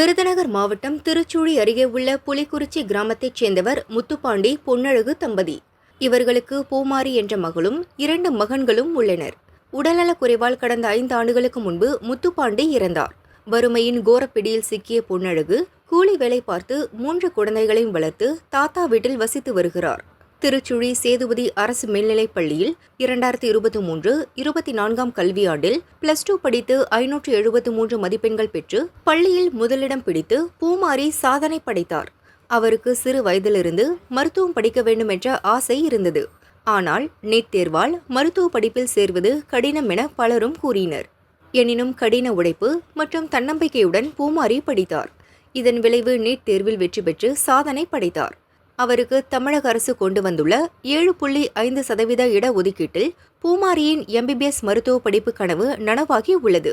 விருதுநகர் மாவட்டம் திருச்சூழி அருகே உள்ள புலிக்குறிச்சி கிராமத்தைச் சேர்ந்தவர் முத்துப்பாண்டி பொன்னழகு தம்பதி. இவர்களுக்கு பூமாரி என்ற மகளும் இரண்டு மகன்களும் உள்ளனர். உடல்நலக் குறைவால் கடந்த ஐந்து ஆண்டுகளுக்கு முன்பு முத்துப்பாண்டி இறந்தார். வறுமையின் கோரப்பிடியில் சிக்கிய பொன்னழகு கூலி வேலை பார்த்து மூன்று குழந்தைகளையும் வளர்த்து தாத்தா வீட்டில் வசித்து வருகிறார். திருச்சுழி சேதுபதி அரசு மேல்நிலைப் பள்ளியில் இரண்டாயிரத்தி இருபத்தி மூன்று இருபத்தி நான்காம் கல்வியாண்டில் பிளஸ் டூ படித்து ஐநூற்று எழுபத்து மூன்று மதிப்பெண்கள் பெற்று பள்ளியில் முதலிடம் பிடித்து பூமாரி சாதனை படைத்தார். அவருக்கு சிறு வயதிலிருந்து மருத்துவம் படிக்க வேண்டும் என்ற ஆசை இருந்தது. ஆனால் நீட் தேர்வால் மருத்துவ படிப்பில் சேர்வது கடினம் என பலரும் கூறினர். எனினும் கடின உழைப்பு மற்றும் தன்னம்பிக்கையுடன் பூமாரி படித்தார். இதன் விளைவு நீட் தேர்வில் வெற்றி பெற்று சாதனை படைத்தார். அவருக்கு தமிழக அரசு கொண்டு வந்துள்ள ஏழு புள்ளி ஐந்து சதவீத இடஒதுக்கீட்டில் பூமாரியின் எம்பிபிஎஸ் மருத்துவ படிப்பு கனவு நனவாகி உள்ளது.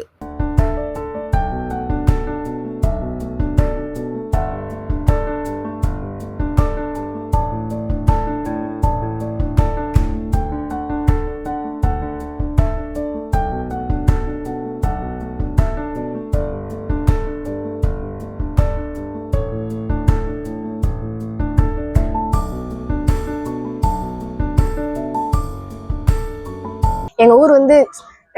எங்கள் ஊர் வந்து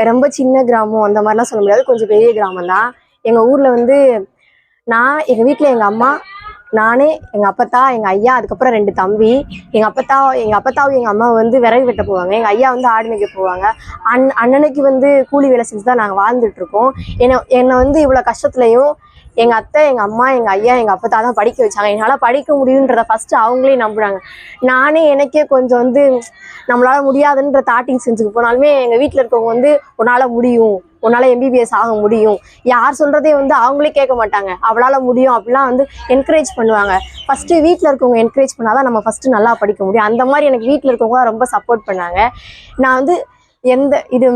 ரொம்ப சின்ன கிராமம் அந்த மாதிரிலாம் சொல்ல முடியாது. கொஞ்சம் பெரிய கிராமம் தான் எங்கள் ஊரில் வந்து நான் எங்கள் வீட்டில் எங்கள் அம்மா நானே எங்கள் அப்பத்தா எங்கள் ஐயா அதுக்கப்புறம் ரெண்டு தம்பி. எங்கள் அப்பத்தா எங்கள் அப்பத்தாவும் எங்கள் அம்மா வந்து விறகு வெட்ட போவாங்க. எங்கள் ஐயா வந்து ஆடு மேய்க்க போவாங்க. அண் அண்ணனுக்கு வந்து கூலி வேலை செஞ்சு தான் நாங்கள் வாழ்ந்துட்டுருக்கோம் என்னை என்னை வந்து இவ்வளோ கஷ்டத்துலையும் எங்க அத்தை எங்க அம்மா எங்க ஐயா எங்க அப்பத்தா தான் படிக்க வச்சாங்க. என்னால படிக்க முடியுன்றத ஃபர்ஸ்ட் அவங்களே நம்புறாங்க. நானே எனக்கே கொஞ்சம் வந்து நம்மளால முடியாதுன்ற தாட்டிங் செஞ்சுக்கு போனாலுமே எங்க வீட்டில் இருக்கவங்க வந்து உன்னால முடியும். உன்னால எம்பிபிஎஸ் ஆக முடியும். யார் சொல்றதே வந்து அவங்களே கேட்க மாட்டாங்க. அவளால முடியும் அப்படிலாம் வந்து என்கரேஜ் பண்ணுவாங்க. ஃபர்ஸ்ட் வீட்டில் இருக்கவங்க என்கரேஜ் பண்ணாதான் நம்ம ஃபர்ஸ்ட் நல்லா படிக்க முடியும். அந்த மாதிரி எனக்கு வீட்ல இருக்கவங்க ரொம்ப சப்போர்ட் பண்ணாங்க. நான் வந்து எந்த இது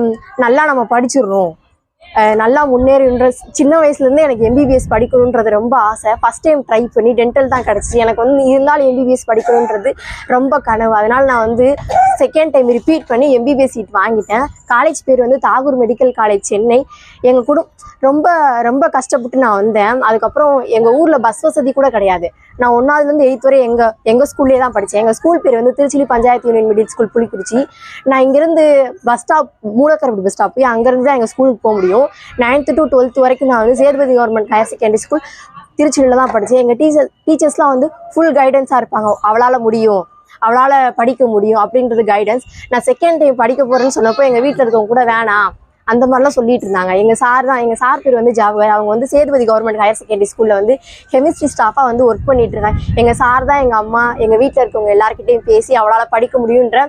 நல்லா நம்ம படிச்சிடுறோம் நல்லா முன்னேறுன்ற சின்ன வயசுலேருந்து எனக்கு எம்பிபிஎஸ் படிக்கணுன்றது ரொம்ப ஆசை. ஃபர்ஸ்ட் டைம் ட்ரை பண்ணி டென்டல் தான் கிடச்சி எனக்கு வந்து இருந்தாலும் எம்பிபிஎஸ் படிக்கணுன்றது ரொம்ப கனவு. அதனால் நான் வந்து செகண்ட் டைம் ரிப்பீட் பண்ணி எம்பிபிஎஸ் சீட் வாங்கிட்டேன். காலேஜ் பேர் வந்து தாகூர் மெடிக்கல் காலேஜ் சென்னை. எங்கள் குடும் ரொம்ப ரொம்ப கஷ்டப்பட்டு நான் வந்தேன். அதுக்கப்புறம் எங்கள் ஊரில் பஸ் வசதி கூட கிடையாது. நான் ஒன்றாவதுலேருந்து எயித் வரை எங்கள் எங்கள் ஸ்கூல்லே தான் படித்தேன் எங்கள் ஸ்கூல் பேர் வந்து திருச்சிலி panchayat union middle school Pulikurichi நான் இங்கேருந்து bus stop Moolakarapadi bus stop போய் அங்கேருந்து தான் எங்கள் ஸ்கூலுக்கு போக முடியும். நைன்த்து டு டுவெல்த் வரைக்கும் நான் வந்து Sethupathi government higher secondary school திருச்சியில் தான் படித்தேன் எங்கள் டீச்சர் டீச்சர்ஸ்லாம் வந்து ஃபுல் கைடன்ஸாக இருப்பாங்க. அவளால் முடியும். அவளால் படிக்க முடியும் அப்படின்றது கைடன்ஸ் நான் செகண்ட் டைம் படிக்க போகிறேன்னு சொன்னப்போ எங்கள் வீட்டில் இருக்கவங்க கூட வேணாம். அந்த மாதிரிலாம் சொல்லிட்டு இருந்தாங்க. எங்கள் சார் தான் எங்கள் சார் பேர் வந்து ஜாவகர் அவங்க வந்து சேதுபதி கவர்மெண்ட் ஹையர் செகண்டரி ஸ்கூலில் வந்து கெமிஸ்ட்ரி ஸ்டாஃபாக வந்து ஒர்க் பண்ணிட்டு இருக்காங்க எங்கள் சார் தான் எங்கள் அம்மா எங்கள் வீட்டில் இருக்கவங்க எல்லாருக்கிட்டையும் பேசி அவளால் படிக்க முடியுன்ற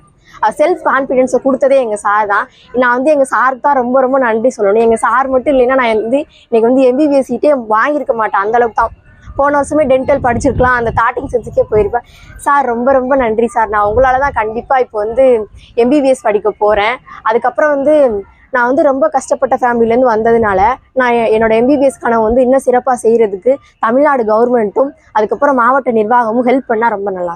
செல்ஃப் கான்ஃபிடென்ஸை கொடுத்ததே எங்கள் சார் தான். நான் வந்து எங்கள் சாருக்கு தான் ரொம்ப ரொம்ப நன்றி சொல்லணும். எங்கள் சார் மட்டும் இல்லைன்னா நான் வந்து இன்னைக்கு வந்து எம்பிபிஎஸ் சீட்டே வாங்கியிருக்க மாட்டேன். அந்தளவுக்கு தான். போன வருஷமே டென்டல் படிச்சிருக்கலாம். அந்த தாட்டிங் சென்ஸுக்கே போயிருப்பேன். சார் ரொம்ப ரொம்ப நன்றி சார். நான் உங்களால தான் கண்டிப்பாக இப்போ வந்து எம்பிபிஎஸ் படிக்க போகிறேன் அதுக்கப்புறம் வந்து நான் வந்து ரொம்ப கஷ்டப்பட்ட ஃபேமிலியிலேருந்து வந்ததுனால நான் என்னோடய என்னோட எம்பிபிஎஸ் கனவு வந்து இன்னும் சிறப்பாக செய்கிறதுக்கு தமிழ்நாடு கவர்மெண்ட்டும் அதுக்கப்புறம் மாவட்ட நிர்வாகமும் ஹெல்ப் பண்ணால் ரொம்ப நல்லா